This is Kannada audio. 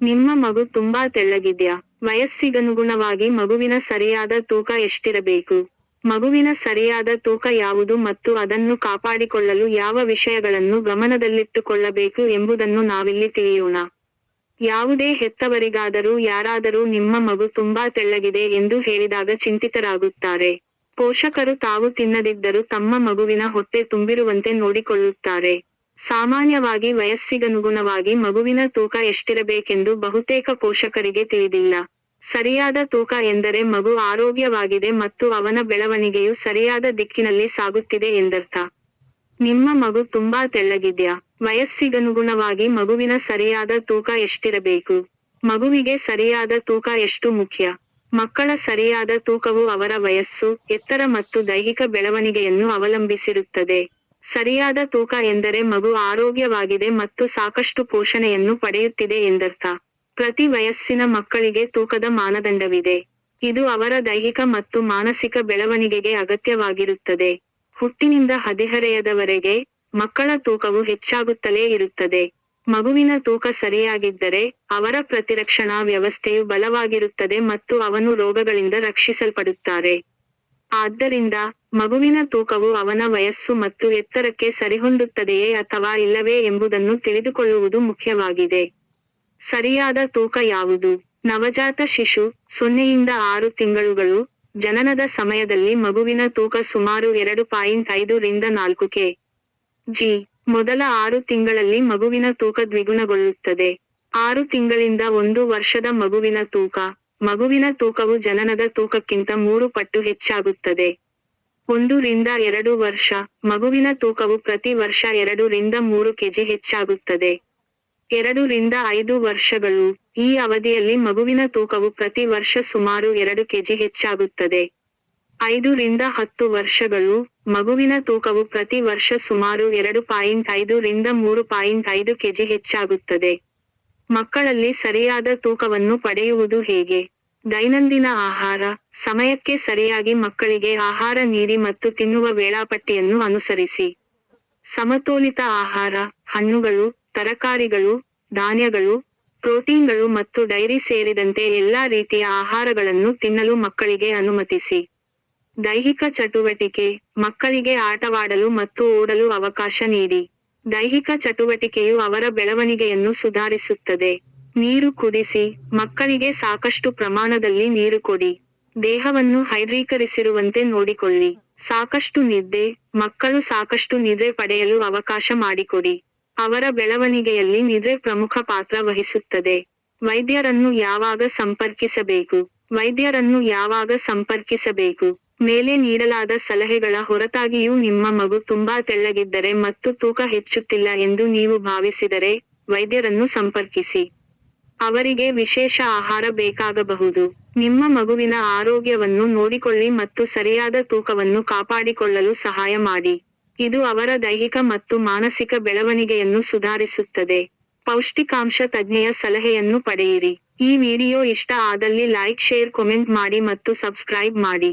ನಿಮ್ಮ ಮಗು ತುಂಬಾ ತೆಳ್ಳಗಿದ್ಯಾ? ವಯಸ್ಸಿಗನುಗುಣವಾಗಿ ಮಗುವಿನ ಸರಿಯಾದ ತೂಕ ಎಷ್ಟಿರಬೇಕು? ಮಗುವಿನ ಸರಿಯಾದ ತೂಕ ಯಾವುದು ಮತ್ತು ಅದನ್ನು ಕಾಪಾಡಿಕೊಳ್ಳಲು ಯಾವ ವಿಷಯಗಳನ್ನು ಗಮನದಲ್ಲಿಟ್ಟುಕೊಳ್ಳಬೇಕು ಎಂಬುದನ್ನು ನಾವಿಲ್ಲಿ ತಿಳಿಯೋಣ. ಯಾವುದೇ ಹೆತ್ತವರಿಗಾದರೂ ಯಾರಾದರೂ ನಿಮ್ಮ ಮಗು ತುಂಬಾ ತೆಳ್ಳಗಿದೆ ಎಂದು ಹೇಳಿದಾಗ ಚಿಂತಿತರಾಗುತ್ತಾರೆ. ಪೋಷಕರು ತಾವು ತಿನ್ನದಿದ್ದರೂ ತಮ್ಮ ಮಗುವಿನ ಹೊಟ್ಟೆ ತುಂಬಿರುವಂತೆ ನೋಡಿಕೊಳ್ಳುತ್ತಾರೆ. ಸಾಮಾನ್ಯವಾಗಿ ವಯಸ್ಸಿಗನುಗುಣವಾಗಿ ಮಗುವಿನ ತೂಕ ಎಷ್ಟಿರಬೇಕೆಂದು ಬಹುತೇಕ ಪೋಷಕರಿಗೆ ತಿಳಿದಿಲ್ಲ. ಸರಿಯಾದ ತೂಕ ಎಂದರೆ ಮಗು ಆರೋಗ್ಯವಾಗಿದೆ ಮತ್ತು ಅವನ ಬೆಳವಣಿಗೆಯು ಸರಿಯಾದ ದಿಕ್ಕಿನಲ್ಲಿ ಸಾಗುತ್ತಿದೆ ಎಂದರ್ಥ. ನಿಮ್ಮ ಮಗು ತುಂಬಾ ತೆಳ್ಳಗಿದ್ಯಾ? ವಯಸ್ಸಿಗನುಗುಣವಾಗಿ ಮಗುವಿನ ಸರಿಯಾದ ತೂಕ ಎಷ್ಟಿರಬೇಕು? ಮಗುವಿಗೆ ಸರಿಯಾದ ತೂಕ ಎಷ್ಟು ಮುಖ್ಯ? ಮಕ್ಕಳ ಸರಿಯಾದ ತೂಕವು ಅವರ ವಯಸ್ಸು, ಎತ್ತರ ಮತ್ತು ದೈಹಿಕ ಬೆಳವಣಿಗೆಯನ್ನು ಅವಲಂಬಿಸಿರುತ್ತದೆ. ಸರಿಯಾದ ತೂಕ ಎಂದರೆ ಮಗು ಆರೋಗ್ಯವಾಗಿದೆ ಮತ್ತು ಸಾಕಷ್ಟು ಪೋಷಣೆಯನ್ನು ಪಡೆಯುತ್ತಿದೆ ಎಂದರ್ಥ. ಪ್ರತಿ ವಯಸ್ಸಿನ ಮಕ್ಕಳಿಗೆ ತೂಕದ ಮಾನದಂಡವಿದೆ. ಇದು ಅವರ ದೈಹಿಕ ಮತ್ತು ಮಾನಸಿಕ ಬೆಳವಣಿಗೆಗೆ ಅಗತ್ಯವಾಗಿರುತ್ತದೆ. ಹುಟ್ಟಿನಿಂದ ಹದಿಹರೆಯದವರೆಗೆ ಮಕ್ಕಳ ತೂಕವು ಹೆಚ್ಚಾಗುತ್ತಲೇ ಇರುತ್ತದೆ. ಮಗುವಿನ ತೂಕ ಸರಿಯಾಗಿದ್ದರೆ ಅವರ ಪ್ರತಿರಕ್ಷಣಾ ವ್ಯವಸ್ಥೆಯು ಬಲವಾಗಿರುತ್ತದೆ ಮತ್ತು ಅವನು ರೋಗಗಳಿಂದ ರಕ್ಷಿಸಲ್ಪಡುತ್ತಾರೆ. ಆದ್ದರಿಂದ ಮಗುವಿನ ತೂಕವು ಅವನ ವಯಸ್ಸು ಮತ್ತು ಎತ್ತರಕ್ಕೆ ಸರಿಹೊಂದುತ್ತದೆಯೇ ಅಥವಾ ಇಲ್ಲವೇ ಎಂಬುದನ್ನು ತಿಳಿದುಕೊಳ್ಳುವುದು ಮುಖ್ಯವಾಗಿದೆ. ಸರಿಯಾದ ತೂಕ ಯಾವುದು? ನವಜಾತ ಶಿಶು, ಸೊನ್ನೆಯಿಂದ ಆರು ತಿಂಗಳುಗಳು, ಜನನದ ಸಮಯದಲ್ಲಿ ಮಗುವಿನ ತೂಕ ಸುಮಾರು ಎರಡು ಪಾಯಿಂಟ್ ಐದು ರಿಂದ ನಾಲ್ಕು ಕೆ. ಜಿ. ಮೊದಲ ಆರು ತಿಂಗಳಲ್ಲಿ ಮಗುವಿನ ತೂಕ ದ್ವಿಗುಣಗೊಳ್ಳುತ್ತದೆ. ಆರು ತಿಂಗಳಿಂದ ಒಂದು ವರ್ಷದ ಮಗುವಿನ ತೂಕ. ಮಗುವಿನ ತೂಕವು ಜನನದ ತೂಕಕ್ಕಿಂತ ಮೂರು ಪಟ್ಟು ಹೆಚ್ಚಾಗುತ್ತದೆ. ಒಂದು ರಿಂದ ಎರಡು ವರ್ಷ, ಮಗುವಿನ ತೂಕವು ಪ್ರತಿ ವರ್ಷ ಎರಡು ರಿಂದ ಮೂರು ಕೆಜಿ ಹೆಚ್ಚಾಗುತ್ತದೆ. ಎರಡು ರಿಂದ ಐದು ವರ್ಷಗಳು, ಈ ಅವಧಿಯಲ್ಲಿ ಮಗುವಿನ ತೂಕವು ಪ್ರತಿ ವರ್ಷ ಸುಮಾರು ಎರಡು ಕೆಜಿ ಹೆಚ್ಚಾಗುತ್ತದೆ. ಐದು ರಿಂದ ಹತ್ತು ವರ್ಷಗಳು, ಮಗುವಿನ ತೂಕವು ಪ್ರತಿ ವರ್ಷ ಸುಮಾರು ಎರಡು ಪಾಯಿಂಟ್ ಐದು ರಿಂದ ಮೂರು ಪಾಯಿಂಟ್ ಐದು ಕೆಜಿ ಹೆಚ್ಚಾಗುತ್ತದೆ. ಮಕ್ಕಳಲ್ಲಿ ಸರಿಯಾದ ತೂಕವನ್ನು ಪಡೆಯುವುದು ಹೇಗೆ? ದೈನಂದಿನ ಆಹಾರ, ಸಮಯಕ್ಕೆ ಸರಿಯಾಗಿ ಮಕ್ಕಳಿಗೆ ಆಹಾರ ನೀಡಿ ಮತ್ತು ತಿನ್ನುವ ವೇಳಾಪಟ್ಟಿಯನ್ನು ಅನುಸರಿಸಿ. ಸಮತೋಲಿತ ಆಹಾರ, ಹಣ್ಣುಗಳು, ತರಕಾರಿಗಳು, ಧಾನ್ಯಗಳು, ಪ್ರೋಟೀನ್ಗಳು ಮತ್ತು ಡೈರಿ ಸೇರಿದಂತೆ ಎಲ್ಲಾ ರೀತಿಯ ಆಹಾರಗಳನ್ನು ತಿನ್ನಲು ಮಕ್ಕಳಿಗೆ ಅನುಮತಿಸಿ. ದೈಹಿಕ ಚಟುವಟಿಕೆ, ಮಕ್ಕಳಿಗೆ ಆಟವಾಡಲು ಮತ್ತು ಓಡಲು ಅವಕಾಶ ನೀಡಿ. ದೈಹಿಕ ಚಟುವಟಿಕೆಯು ಅವರ ಬೆಳವಣಿಗೆಯನ್ನು ಸುಧಾರಿಸುತ್ತದೆ. ನೀರು ಕುಡಿಸಿ, ಮಕ್ಕಳಿಗೆ ಸಾಕಷ್ಟು ಪ್ರಮಾಣದಲ್ಲಿ ನೀರು ಕೊಡಿ. ದೇಹವನ್ನು ಹೈಡ್ರೀಕರಿಸಿರುವಂತೆ ನೋಡಿಕೊಳ್ಳಿ. ಸಾಕಷ್ಟು ನಿದ್ದೆ, ಮಕ್ಕಳು ಸಾಕಷ್ಟು ನಿದ್ರೆ ಪಡೆಯಲು ಅವಕಾಶ ಮಾಡಿಕೊಡಿ. ಅವರ ಬೆಳವಣಿಗೆಯಲ್ಲಿ ನಿದ್ರೆ ಪ್ರಮುಖ ಪಾತ್ರ ವಹಿಸುತ್ತದೆ. ವೈದ್ಯರನ್ನು ಯಾವಾಗ ಸಂಪರ್ಕಿಸಬೇಕು? ವೈದ್ಯರನ್ನು ಯಾವಾಗ ಸಂಪರ್ಕಿಸಬೇಕು? ಮೇಲೆ ನೀಡಲಾದ ಸಲಹೆಗಳ ಹೊರತಾಗಿಯೂ ನಿಮ್ಮ ಮಗು ತುಂಬಾ ತೆಳ್ಳಗಿದ್ದರೆ ಮತ್ತು ತೂಕ ಹೆಚ್ಚುತ್ತಿಲ್ಲ ಎಂದು ನೀವು ಭಾವಿಸಿದರೆ ವೈದ್ಯರನ್ನು ಸಂಪರ್ಕಿಸಿ. ಅವರಿಗೆ ವಿಶೇಷ ಆಹಾರ ಬೇಕಾಗಬಹುದು. ನಿಮ್ಮ ಮಗುವಿನ ಆರೋಗ್ಯವನ್ನು ನೋಡಿಕೊಳ್ಳಿ ಮತ್ತು ಸರಿಯಾದ ತೂಕವನ್ನು ಕಾಪಾಡಿಕೊಳ್ಳಲು ಸಹಾಯ ಮಾಡಿ. ಇದು ಅವರ ದೈಹಿಕ ಮತ್ತು ಮಾನಸಿಕ ಬೆಳವಣಿಗೆಯನ್ನು ಸುಧಾರಿಸುತ್ತದೆ. ಪೌಷ್ಟಿಕಾಂಶ ತಜ್ಞೆಯ ಸಲಹೆಯನ್ನು ಪಡೆಯಿರಿ. ಈ ವಿಡಿಯೋ ಇಷ್ಟ ಆದಲ್ಲಿ ಲೈಕ್, ಶೇರ್, ಕಮೆಂಟ್ ಮಾಡಿ ಮತ್ತು ಸಬ್ಸ್ಕ್ರೈಬ್ ಮಾಡಿ.